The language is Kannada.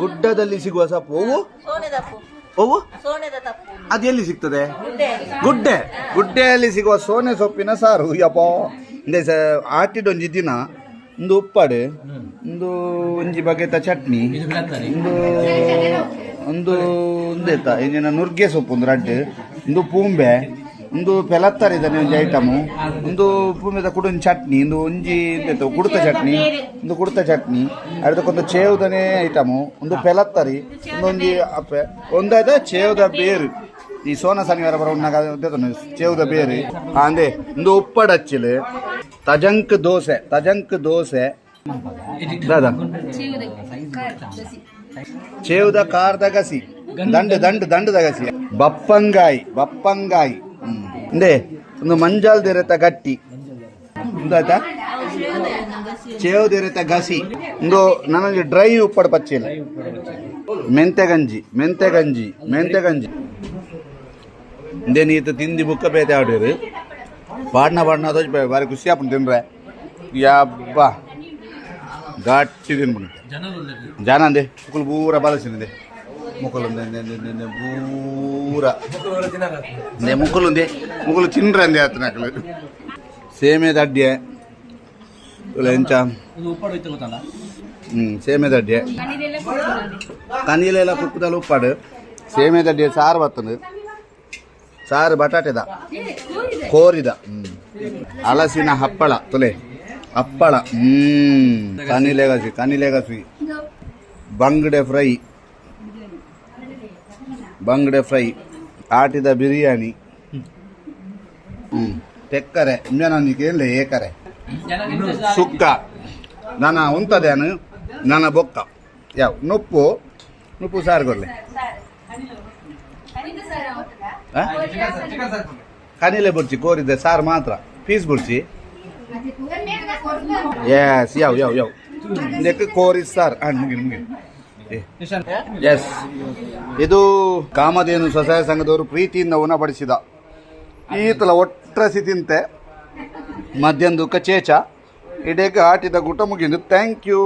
ಗುಡ್ಡದಲ್ಲಿ ಸಿಗುವ ಸೊಪ್ಪು ಹೂವು ಹೂವು ಅದು ಎಲ್ಲಿ ಸಿಗ್ತದೆ? ಗುಡ್ಡೆ. ಗುಡ್ಡೆ. ಗುಡ್ಡೆಯಲ್ಲಿ ಸಿಗುವ ಸೋನೆ ಸೊಪ್ಪಿನ ಸಾರು. ಯಪ್ಪ. ಇಂದೆ ಸ ಆಟಿಡೊಂಜಿ ದಿನ. ಒಂದು ಉಪ್ಪಾಡು ಒಂದು ಒಂಜಿ ಬಗೆತ ಚಟ್ನಿ ಒಂದು ಒಂದು ಒಂದೇತ ಇಂಜಿನ ನುರ್ಗೆ ಸೊಪ್ಪು ಒಂದು ರಡ್ಡು ಒಂದು ಪೂಂಬೆ ಒಂದು ಪೆಲತ್ತರಿದಾನೆ ಒಂಜಿ ಐಟಮ್ ಒಂದು ಪೂಮೆದ ಕುಡೊಂಜಿ ಚಟ್ನಿ ಒಂದು ಒಂಜಿ ಕುಡ್ತ ಚಟ್ನಿ ಒಂದು ಕುಡ್ತ ಚಟ್ನಿ ಅದಕ್ಕೊಂದು ಚೇವುದನೆ ಐಟಮ್ ಒಂದು ಪೆಲತ್ತರಿ ಒಂದು ಒಂಜಿ ಅಪ್ಪೆ ಒಂದಾಯ್ತ ಚೇವ್ದ ಬೇರು. ಈ ಸೋನ ಶನಿವಾರ ಬರೋ ಚೇವ್ದ ಬೇರೆ. ಅಂದೆ ಒಂದು ಉಪ್ಪಡಚ್ಚಿಲು ತಜಂಕ್ ದೋಸೆ ತಜಂಕ್ ದೋಸೆ. ದಾದಾ ಚೇವ್ದ ಕಾರ್ದ ಗಸಿ ದಂಡ ದಂಡ ದಂಡದ ಗಸಿ. ಬಪ್ಪಂಗಾಯಿ ಬಪ್ಪಂಗಾಯಿ. ಇಂದೆ ಒಂದು ಮಂಜಾಲ್ ದೆರೆತ ಗಟ್ಟಿ. ಚೇವ್ ದೇರೆತ ಗಸಿ ಒಂದು ನನಗೆ ಡ್ರೈ ಉಪ್ಪಡ ಪಚ್ಚಿಲ್ಲ. ಮೆಂತೆ ಗಂಜಿ ಮೆಂತೆ ಗಂಜಿ ಮೆಂತೆ ಗಂಜಿ. ಇಂದೆ ನೀತು ತಿಂದಿ ಬುಕ್ಕ ಬೇತೆ ಆಡಿರಿ. ಬಾಡ್ನ ಬಾಡ್ನ ಬೇ- ಬಾರಿ ಖುಷಿ ಆಪುಂಡು ತಿನ್ರೆ ಯಬ್ಬ ಗಟ್ಟಿ ತಿನ್ಬಿಡು ಜನ ಅಂದೆ ಪೂರ ಬಲಸಿನಿದೆ ಮುಕ್ಕಲು ಪೂರ ನೆ ಮುಕ್ಕಲು ಅಂದೆ ಮುಕ್ಕಲು ತಿನ್ರೆ ಅಂದೆ ಆತ ನಕಲು ಸೇಮೆ ದಡ್ಡೆ ತುಲ ಎಂಚ ಹ್ಞೂ ಸೇಮೆ ದಡ್ಡೆ ಕನೀಲೆಲ್ಲ ಕುಕ್ಕದಲ್ಲಿ ಉಪ್ಪಾಡು ಸೇಮೆ ದಡ್ಡೆ ಸಾರು ಬತ್ತನು ಸಾರು ಬಟಾಟೆದ ಕೋರಿದ ಹ್ಮ್. ಹಲಸಿನ ಹಪ್ಪಳ ತುಲೆ ಹಪ್ಪಳ ಹ್ಮ್ ಕನಿಲೆಗಸಿ ಕನಿಲೆಗಸಿ ಬಂಗಡೆ ಫ್ರೈ ಬಂಗಡೆ ಫ್ರೈ ಆಟಿದ ಬಿರಿಯಾನಿ ಹ್ಮ್. ತೆಕ್ಕರೆ ಏನ್ಲೆ ಏಕರೆ. ಸುಕ್ಕ. ನನ್ನ ಉಂತದೇನು ನನ್ನ ಬೊಕ್ಕ. ಯಾವ ನುಪ್ಪು? ನುಪ್ಪು ಸಾರು ಕೊಡ್ಲೆ. ಆ? ಕನಿಲೆ ಬುರ್ಚಿ ಕೋರಿದ್ದೆ ಸಾರು ಮಾತ್ರ. ಪೀಸ್ ಬುರ್ಚಿ. ಎಸ್ ಯಾವ ಯಾವ ಯಾವ. ನೆಕ್ ಕೋರಿ ಸಾರ್. ಹಾಂ ನಿಮಗೆ. ಎಸ್ ಇದು ಕಾಮಧೇನು ಸ್ವಸಹಾಯ ಸಂಘದವರು ಪ್ರೀತಿಯಿಂದ ಉಣಬಡಿಸಿದ. ಈತಲ ಒಟ್ರಸಿ ತಿಂತೆ. ಮಧ್ಯಾಹ್ನ ದುಃಖ ಚೇಚ ಇಡೇಗ ಆಟಿದ ಗುಟ ಮುಗಿದು ಥ್ಯಾಂಕ್ ಯು